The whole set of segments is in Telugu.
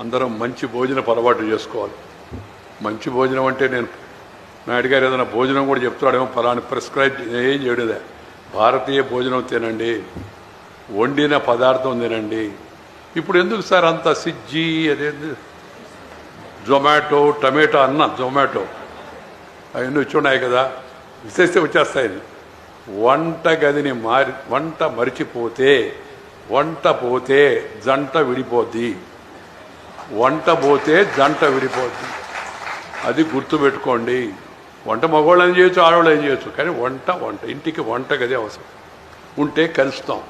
అందరం మంచి భోజనపు అలవాటు చేసుకోవాలి. మంచి భోజనం అంటే నేను నాయుడు గారు ఏదైనా భోజనం కూడా చెప్తున్నాడేమో ఫలాని ప్రిస్క్రైబ్ ఏం చేయడదే. భారతీయ భోజనం తినండి. వండిన పదార్థం తినండి. ఇప్పుడు ఎందుకు సార్ అంత సిజ్జి అదేంది? జొమాటో టమాటో అన్న జొమాటో. అవన్నీ వచ్చి ఉన్నాయి కదా. విశేషత వచ్చేస్తాయి వంట గదిని మారి వంట మరిచిపోతే వంట పోతే జంట విడిపోద్ది. వంట పోతే జంట విడిపోద్ది. అది గుర్తుపెట్టుకోండి. వంట మగవాళ్ళు ఏం చేయొచ్చు ఆడవాళ్ళు ఏం చేయొచ్చు. కానీ వంట వంట. ఇంటికి వంట గది అవసరం. ఉంటే కలుస్తాం.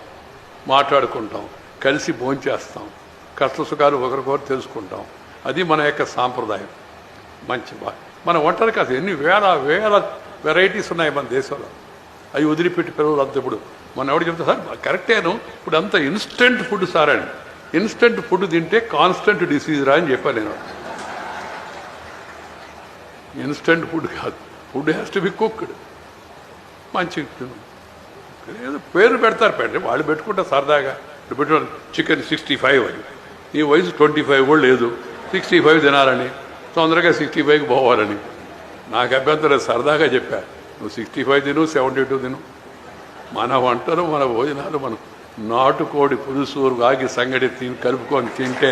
మాట్లాడుకుంటాం. కలిసి భోంచేస్తాం. కష్ట సుఖాలు ఒకరికొకరు తెలుసుకుంటాం. అది మన యొక్క సాంప్రదాయం. మంచి బా మన వంటలు కాదు ఎన్ని వేల వేల వెరైటీస్ ఉన్నాయి మన దేశంలో. అవి వదిలిపెట్టి పిల్లలు అంత ఇప్పుడు మన ఎవడు చెప్తా సార్ కరెక్టేను. ఇప్పుడు అంత ఇన్స్టెంట్ ఫుడ్ సార్ అండి ఇన్స్టెంట్ ఫుడ్ తింటే కాన్స్టెంట్ డిసీజ్ రా అని చెప్పాను నేను. ఇన్స్టెంట్ ఫుడ్ కాదు. Food has to be cooked. మంచి ఏదో పేరు పెడతారు పెట్టండి వాళ్ళు పెట్టుకుంటారు సరదాగా. పెట్టుకోండి చికెన్ సిక్స్టీ ఫైవ్ అని. నీ వయసు ట్వంటీ ఫైవ్ కూడా లేదు. సిక్స్టీ ఫైవ్ తినాలని. తొందరగా సిక్స్టీ ఫైవ్కి పోవాలని. నాకు అభ్యంతరం సరదాగా చెప్పా. నువ్వు సిక్స్టీ ఫైవ్ తిను సెవెంటీ టూ తిను. మన వంటలు మన భోజనాలు మనం నాటుకోడి పులుసు రాగి సంగడి తిని కలుపుకొని తింటే